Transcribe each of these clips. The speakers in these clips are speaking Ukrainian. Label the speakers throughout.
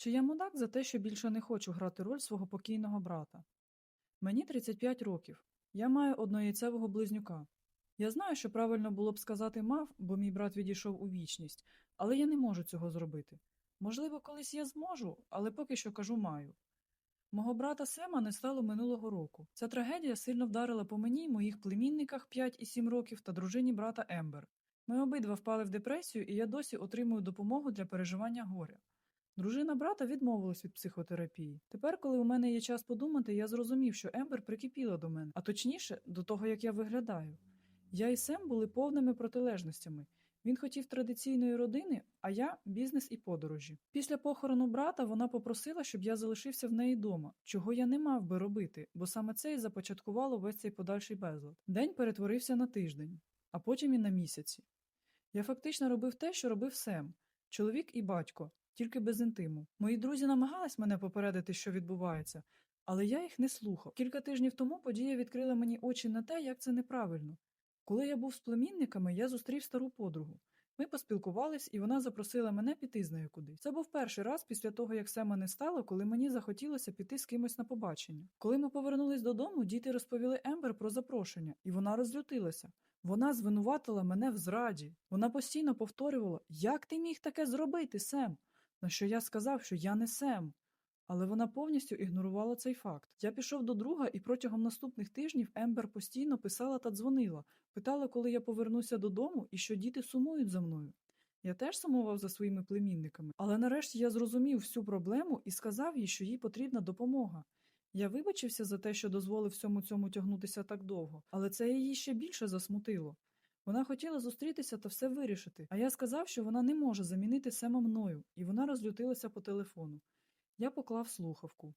Speaker 1: Чи я мудак за те, що більше не хочу грати роль свого покійного брата? Мені 35 років. Я маю однояйцевого близнюка. Я знаю, що правильно було б сказати мав, бо мій брат відійшов у вічність, але я не можу цього зробити. Можливо, колись я зможу, але поки що кажу маю. Мого брата Сема не стало минулого року. Ця трагедія сильно вдарила по мені, моїх племінниках 5 і 7 років та дружині брата Ембер. Ми обидва впали в депресію, і я досі отримую допомогу для переживання горя. Дружина брата відмовилась від психотерапії. Тепер, коли у мене є час подумати, я зрозумів, що Ембер прикипіла до мене, а точніше, до того, як я виглядаю. Я і Сем були повними протилежностями. Він хотів традиційної родини, а я бізнес і подорожі. Після похорону брата вона попросила, щоб я залишився в неї дома, чого я не мав би робити, бо саме це і започаткувало весь цей подальший безлад. День перетворився на тиждень, а потім і на місяці. Я фактично робив те, що робив Сем, чоловік і батько, тільки без інтиму. Мої друзі намагались мене попередити, що відбувається, але я їх не слухав. Кілька тижнів тому подія відкрила мені очі на те, як це неправильно. Коли я був з племінниками, я зустрів стару подругу. Ми поспілкувались, і вона запросила мене піти з нею кудись. Це був перший раз після того, як Сема не стало, коли мені захотілося піти з кимось на побачення. Коли ми повернулись додому, діти розповіли Ембер про запрошення, і вона розлютилася. Вона звинуватила мене в зраді. Вона постійно повторювала, як ти міг таке зробити, Сем? На що я сказав, що я не Сем. Але вона повністю ігнорувала цей факт. Я пішов до друга, і протягом наступних тижнів Ембер постійно писала та дзвонила, питала, коли я повернуся додому і що діти сумують за мною. Я теж сумував за своїми племінниками, але нарешті я зрозумів всю проблему і сказав їй, що їй потрібна допомога. Я вибачився за те, що дозволив всьому цьому тягнутися так довго, але це її ще більше засмутило. Вона хотіла зустрітися та все вирішити, а я сказав, що вона не може замінити Сема мною, і вона розлютилася по телефону. Я поклав слухавку.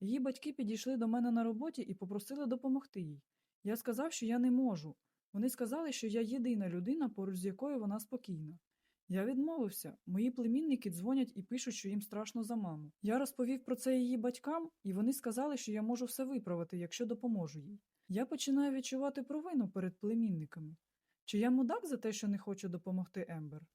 Speaker 1: Її батьки підійшли до мене на роботі і попросили допомогти їй. Я сказав, що я не можу. Вони сказали, що я єдина людина, поруч з якою вона спокійна. Я відмовився. Мої племінники дзвонять і пишуть, що їм страшно за маму. Я розповів про це її батькам, і вони сказали, що я можу все виправити, якщо допоможу їй. Я починаю відчувати провину перед племінниками. Чи я мудак за те, що не хочу допомогти Ембер?